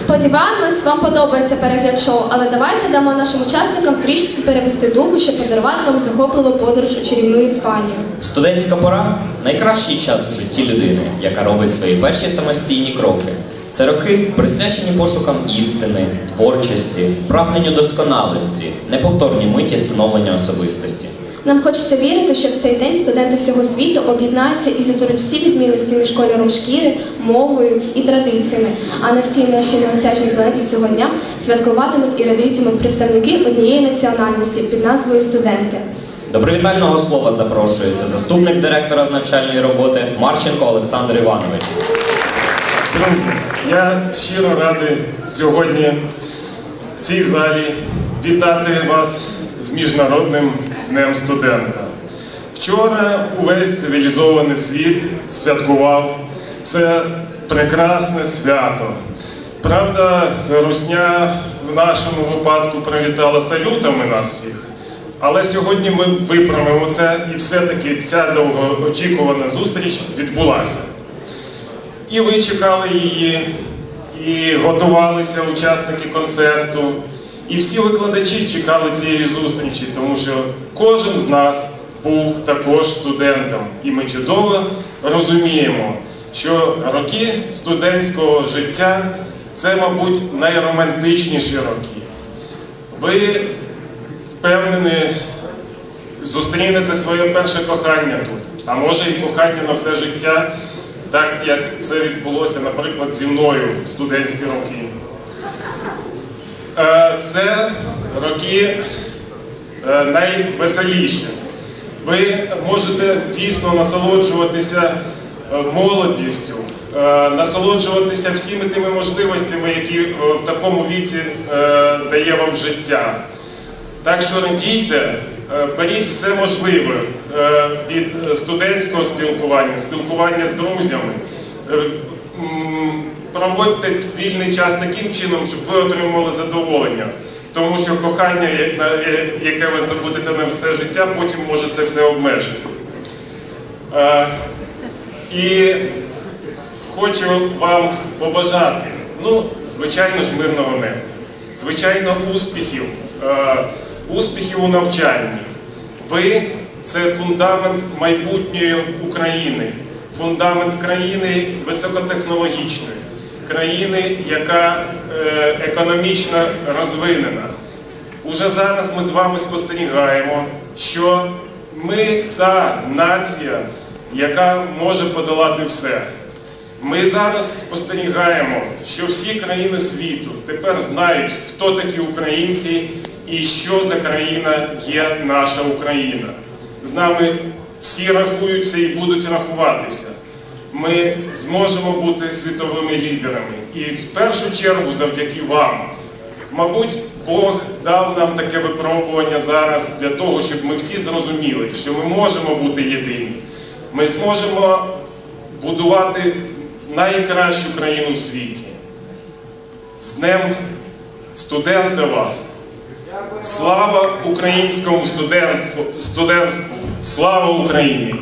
Сподіваємось, вам подобається перегляд шоу, але давайте дамо нашим учасникам трішки перевести духу, щоб подарувати вам захопливу подорож у чарівну Іспанію. Студентська пора найкращий час у житті людини, яка робить свої перші самостійні кроки. Це роки присвячені пошукам істини, творчості, прагненню досконалості, неповторній миті становлення особистості. Нам хочеться вірити, що в цей день студенти всього світу об'єднаються і зітурять всі відмінності між кольором шкіри, мовою і традиціями. А на всій нашій неосяжній планеті цього дня святкуватимуть і радітимуть представники однієї національності під назвою студенти. До привітального слова запрошується заступник директора з навчальної роботи Марченко Олександр Іванович. Друзі, я щиро радий сьогодні в цій залі вітати вас з Міжнародним днем студента. Вчора увесь цивілізований світ святкував це прекрасне свято. Правда, Русня в нашому випадку привітала салютами нас всіх. Але сьогодні ми виправимо це і все-таки ця довгоочікувана зустріч відбулася. І ви чекали її, і готувалися учасники концерту, і всі викладачі чекали цієї зустрічі, тому що кожен з нас був також студентом. І ми чудово розуміємо, що роки студентського життя це, мабуть, найромантичніші роки. Ви впевнені, зустрінете своє перше кохання тут, а може і кохання на все життя, так як це відбулося, наприклад, зі мною в студентські роки. Е, Це роки е, найвеселіші. Ви можете дійсно насолоджуватися е, молодістю, насолоджуватися всіми тими можливостями, які в такому віці дає вам життя. Так що радійте, беріть все можливе від студентського спілкування, спілкування з друзями. Проводьте вільний час таким чином, щоб ви отримували задоволення. Тому що кохання, е, яке ви здобудете на все життя, потім може це все обмежити. Е, І хочу вам побажати, ну, звичайно ж, мирного неба, звичайно, успіхів, е, успіхів у навчанні. Ви це фундамент майбутньої України, фундамент країни високотехнологічної, країни, яка е, економічно розвинена. Уже зараз ми з вами спостерігаємо, що ми та нація, яка може подолати все. Ми зараз спостерігаємо, що всі країни світу тепер знають, хто такі українці і що за країна є наша Україна. З нами всі рахуються і будуть рахуватися. Ми зможемо бути світовими лідерами. І в першу чергу завдяки вам. Мабуть, Бог дав нам таке випробування зараз для того, щоб ми всі зрозуміли, що ми можемо бути єдині. Ми зможемо будувати найкращу країну в світі. З Днем студента вас! Слава українському студентству! Слава Україні!